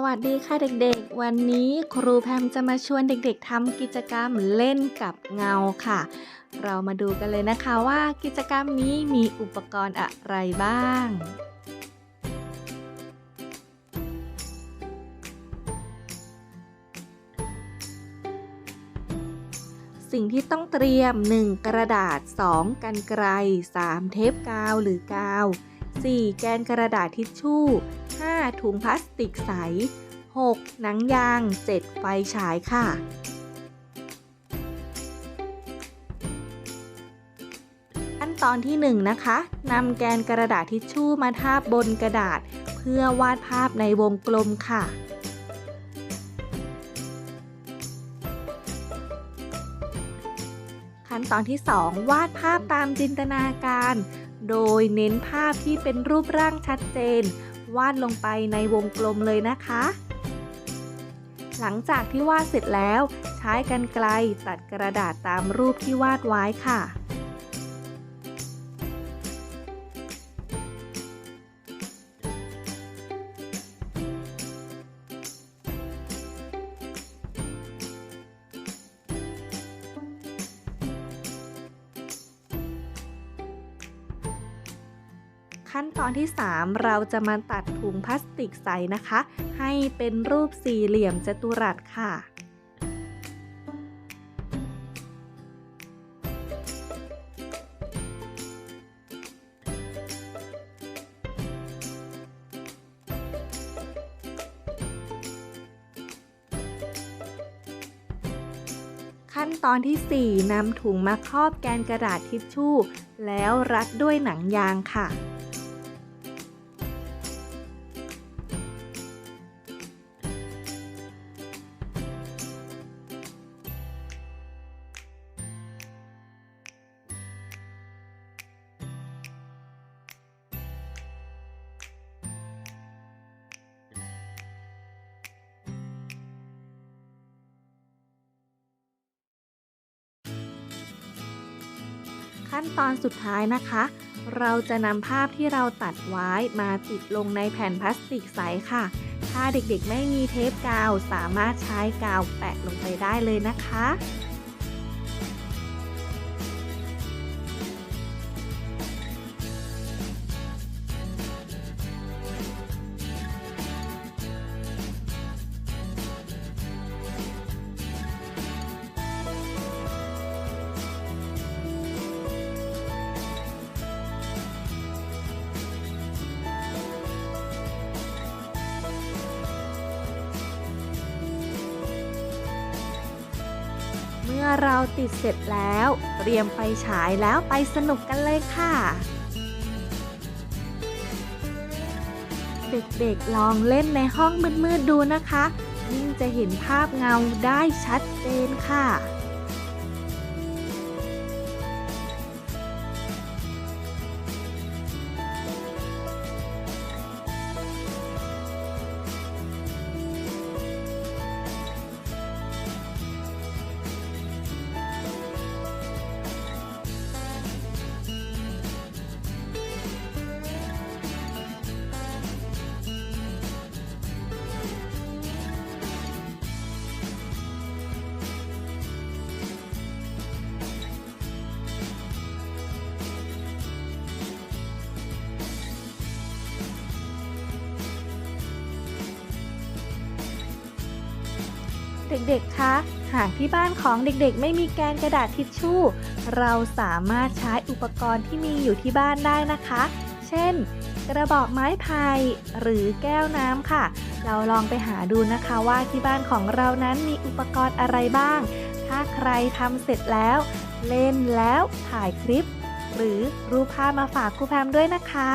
สวัสดีค่ะเด็กๆ วันนี้ครูแพมจะมาชวนเด็กๆทำกิจกรรมเล่นกับเงาค่ะ เรามาดูกันเลยนะคะว่ากิจกรรมนี้มีอุปกรณ์อะไรบ้าง สิ่งที่ต้องเตรียม 1. กระดาษ 2. กันไกร 3. เทปกาวหรือกาว 4. แกนกระดาษทิชชู่ 5. ถุงพลาสติกใส 6. หนังยาง 7. ไฟฉายค่ะขั้นตอนที่ 1 นะคะนำแกนกระดาษทิชชู่มาทาบบนกระดาษ เพื่อวาดภาพในวงกลมค่ะขั้นตอนที่ 2 วาดภาพตามจินตนาการ โดยเน้นภาพที่เป็นรูปร่างชัดเจน วาดลงไปในวงกลมเลยนะคะ หลังจากที่วาดเสร็จแล้ว ใช้กันไกลตัดกระดาษตามรูปที่วาดไว้ค่ะ ขั้นตอนที่ 3 เราจะมาตัดถุงพลาสติกใสนะคะ ให้เป็นรูปสี่เหลี่ยมจัตุรัสค่ะขั้นตอนที่ 4นำถุงมาครอบแกนกระดาษทิชชู่ แล้วรัดด้วยหนังยางค่ะ ขั้นตอนสุดท้ายนะคะ เราจะนำภาพที่เราตัดไว้มาติดลงในแผ่นพลาสติกใสค่ะ ถ้าเด็กๆไม่มีเทปกาว สามารถใช้กาวแปะลงไปได้เลยนะคะ เมื่อเราติดเสร็จแล้ว เตรียมไปฉายแล้วไปสนุกกันเลยค่ะ เด็กๆลองเล่นในห้องมืดๆดูนะคะ ยิ่งจะเห็นภาพเงาได้ชัดเจนค่ะ เด็กๆ คะ หากที่บ้านของเด็กๆ ไม่มีแกนกระดาษทิชชู่ เราสามารถใช้อุปกรณ์ที่มีอยู่ที่บ้านได้นะคะ เช่น กระบอกไม้ไผ่หรือแก้วน้ำค่ะ เราลองไปหาดูนะคะว่าที่บ้านของเรานั้นมีอุปกรณ์อะไรบ้าง ถ้าใครทำเสร็จแล้ว เล่นแล้วถ่ายคลิป หรือรูปภาพมาฝากครูแพมด้วยนะคะ